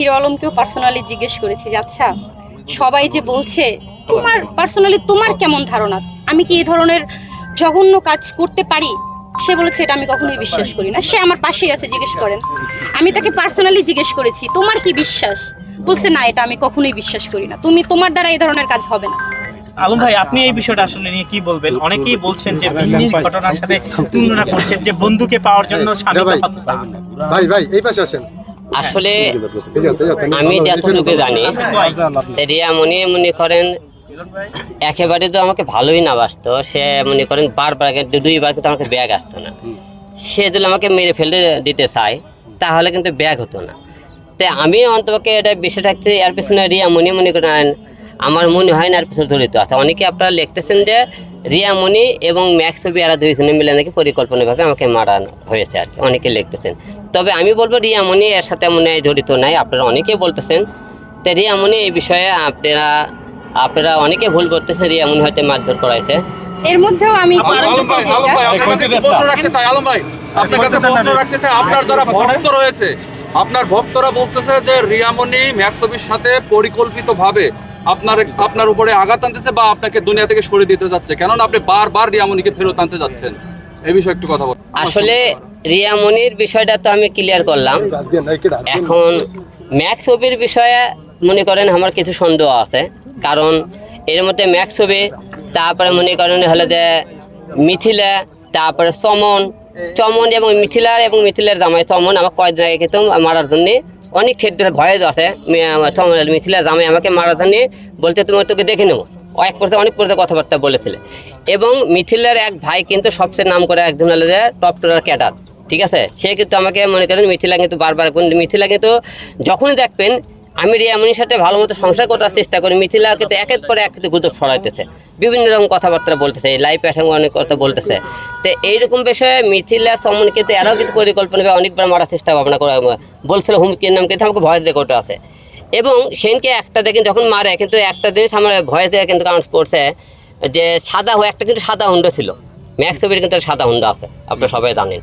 Hero আলমকেও personally জিজ্ঞেস করেছি যে আচ্ছা সবাই যে বলছে তোমার পার্সোনালি তোমার কেমন ধারণা? আমি কি এই ধরনের জঘন্য কাজ করতে পারি? সে বলেছে এটা আমি কখনোই বিশ্বাস করি না। সে আমার পাশেই আছে জিজ্ঞেস করেন। আমি তাকে পার্সোনালি জিজ্ঞেস করেছি তোমার কি বিশ্বাস? বলছে না এটা আমি কখনোই বিশ্বাস করি না। তুমি তোমার দ্বারা এই ধরনের কাজ হবে না। আলম ভাই আপনি এই বিষয়টা আসলে নিয়ে কি বলবেন? অনেকেই বলছেন যে মিন্নির ঘটনার সাথে তুলনা করছেন যে বন্ধুকে পাওয়ার জন্য স্বামী হত্যা ভাই ভাই এই পাশে আসেন। আসলে। আমি যতটুকু জানি। রিয়া মনে মনে করেন একেবারে তো আমাকে ভালোই না বাসতো। সে মনে করেন বারবার দুইবার কিন্তু আমাকে ব্যাগ আসতো না। সে যদি আমাকে মেরে ফেলে দিতে চায় তাহলে কিন্তু ব্যাগ হতো না। তাই আমি অন্তপক্ষে এটা বেশি থাকছি এর পিছনে রিয়া মনে মনে করেন আমার মনে হয় না এর পিছনে জড়িত আছে। অনেকে আপনারা লিখতেছেন যে রিয়া মনি এবং ম্যাক্স ছবি এরা দুইজনে মিলে নাকি পরিকল্পনাভাবে আমাকে মারানো হয়েছে আর কি। অনেকে লিখতেছেন। তবে আমি বলব রিয়া মনি এর সাথে মনে হয় জড়িত নাই। আপনারা অনেকেই বলতেছেন তো রিয়া মনি এই বিষয়ে আপনারা আপনারা অনেকে ভুল করতেছেন। রিয়া মনি হয়তো মারধর করাইছে। এর মধ্যেও আমি আপনার যারা ভক্ত রয়েছে আপনার ভক্তরা বলতেছে যে রিয়ামণি ম্যাক্সবির সাথে পরিকল্পিতভাবে আপনার আপনার উপরে আঘাত আনতেছে বা আপনাকে দুনিয়া থেকে সরিয়ে দিতে যাচ্ছে। কেননা আপনি বারবার রিয়ামণিকে ফেরত আনতে যাচ্ছেন। এই বিষয়ে একটু কথা বল। আসলে রিয়া মনির বিষয়টা তো আমি ক্লিয়ার করলাম? এখন ম্যাক্স ছবির বিষয়ে মনে করেন আমার কিছু সন্দেহ আছে। কারণ এর মধ্যে ম্যাক্স ছবি, তারপরে মনে করেন হলে যে মিথিলা, তারপরে চমন। চমন এবং মিথিলার এবং মিথিলার জামাই চমন, আমার কয়েকদিন আগে কিন্তু মারার জন্য অনেক ক্ষেত্রে ভয় আছে। মিথিলা জামাই আমাকে মারাধা নিয়ে বলতে তুমি তোকে দেখে নেব। এক পর্যায়ে অনেক পর্যায়ে কথাবার্তা বলেছিলে। এবং মিথিলার এক ভাই কিন্তু সবচেয়ে নাম করে একজন যে টপ টোলার ক্যাটার ঠিক আছে? সে কিন্তু আমাকে মনে করেন মিথিলা কিন্তু বারবার মিথিলা কিন্তু যখনই দেখবেন আমি রিয়ামনির সাথে ভালো মতো সংসার করার চেষ্টা করি। মিথিলা কিন্তু একের পর এক গুজব ছড়াইতেছে। বিভিন্ন রকম কথাবার্তা বলতেছে লাইফ সঙ্গে অনেক কথা বলতেছে। তো এইরকম বিষয়ে মিথিলার সম্মান কিন্তু এরাও কিন্তু পরিকল্পনা অনেকবার মারার চেষ্টা ভাবনা করে বলছিল, হুমকির নাম কিন্তু আমাকে ভয় কোটা আছে। এবং সেনকে একটা দেখেন যখন মারে, কিন্তু একটা জিনিস আমার ভয় দিয়ে কিন্তু কাউন্ট করছে যে সাদা একটা কিন্তু সাদা হুন্ডা ছিল। ম্যাক্স ছবির কিন্তু সাদা হুন্ডা আছে, আপনারা সবাই জানেন।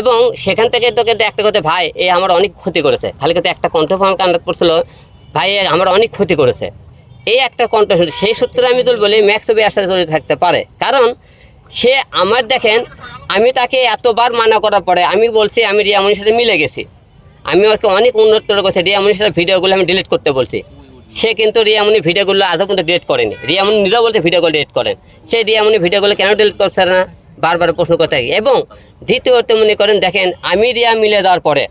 এবং সেখান থেকে তো কিন্তু একটা কথা ভাই, এ আমার অনেক ক্ষতি করেছে। খালি কিন্তু একটা কণ্ঠ আমার কান্না পড়ছিল, ভাই আমার অনেক ক্ষতি করেছে। এই একটা কণ্ঠ শুনে সেই সূত্রে আমি তো বলি, ম্যাক্স ছবি আসার জড়িত থাকতে পারে। কারণ সে আমার দেখেন, আমি তাকে এতবার মানা করার পরে আমি বলছি, আমি রিয়ামনির সাথে মিলে গেছি। আমি ওকে অনেক উন্নত করে করছি রিয়ামনির সাথে ভিডিওগুলো আমি ডিলিট করতে বলছি। সে কিন্তু রিয়ামনি ভিডিওগুলো আদৌ কিন্তু ডিলিট করেনি। রিয়ামনি নিজেও বলতে ভিডিওগুলো ডিলিট করেন। সে রিয়ামনি ভিডিওগুলো কেন ডিলিট করছে না? বারবার প্রশ্ন করতে থাকে। এবং দ্বিতীয়ত মনে করেন, দেখেন, আমি রিয়া মিলে দেওয়ার পরে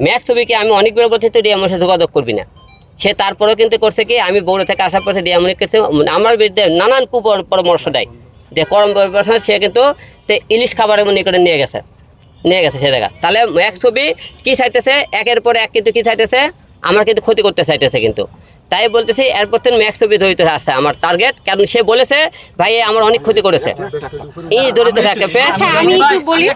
ম্যাক্স ছবিকে আমি অনেকবার বলছি তো রিয়ামনির সাথে যোগাযোগ করবি না। সে তারপরেও কিন্তু করছে কি, আমি বৌড়া থেকে আসার পথে রিয়ামনি করছে আমার বিরুদ্ধে নানান কুপর- পরামর্শ দেয় যে করম সে কিন্তু ইলিশ খাবারের মনে করে নিয়ে গেছে নিয়ে গেছে সে জায়গা। তাহলে এক ছবি কি চাইতেছে? একের পর এক কিন্তু কি চাইতেছে? আমার কিন্তু ক্ষতি করতে চাইতেছে কিন্তু। তাই বলতেছি এরপর থেকে ম্যাক্স ছবি জড়িত আছে আমার টার্গেট কারণ সে বলেছে ভাই আমার অনেক ক্ষতি করেছে। এই জড়িত থাকে আচ্ছা আমি একটু বলি।